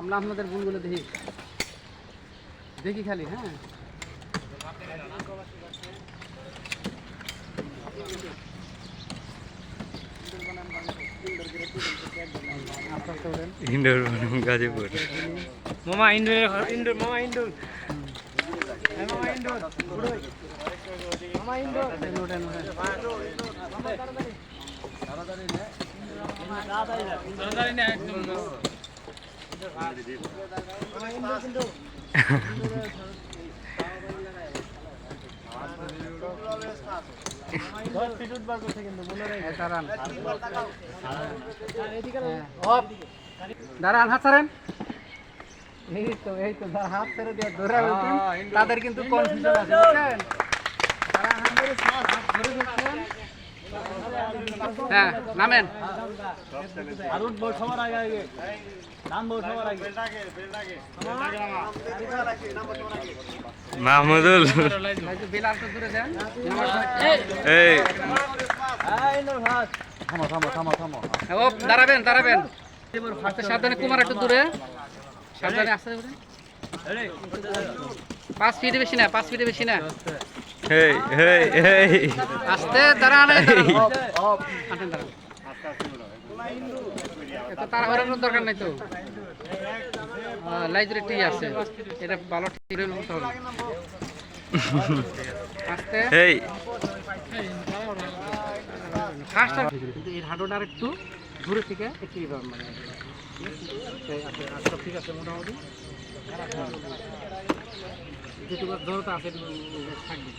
আমরা আপনাদের ভুলগুলো দেখি দেখি খালি হ্যাঁ। ইন্ডোর গাজীপুর মামা ইন্ডোর ইন্ডোর মামা ইন্ডোর মামা ইন্ডোর মামা ইন্ডোর ওঠেন, ওঠেন, ওঠেন। এই দাঁড়ান। অফ। দাঁড়ান হাত ছাড়েন এই তো এই তো হাত ছেড়ে দিয়ে ধরে বলছেন তাদের কিন্তু কনফিউশন আছে বুঝছেন দাঁড়ান, হাত ধরে। হ্যাঁ নামেন। মাহমুদুল। এই। থামো থামো থামো থামো। ও দাঁড়াবেন দাঁড়াবেন। সাবধানে কুমার একটু দূরে। সাবধানে আস্তে পাঁচ ফিটে বেশি না পাঁচ ফিটে বেশি না। হেই হেই হেই আস্তে দাঁড়ান দাঁড়ান। এত কোনো দরকার নাই তো। লাইজরে ঠিক আছে। এটা ভালো ঠিক হলে উঠতে হবে আস্তে। হেই ফার্স্ট কিন্তু এই হাঁটুটা একটু দূরে থেকে একটু মানে। আছে, ঠিক আছে মোটামুটি। যেটুকু আছে থাকবে।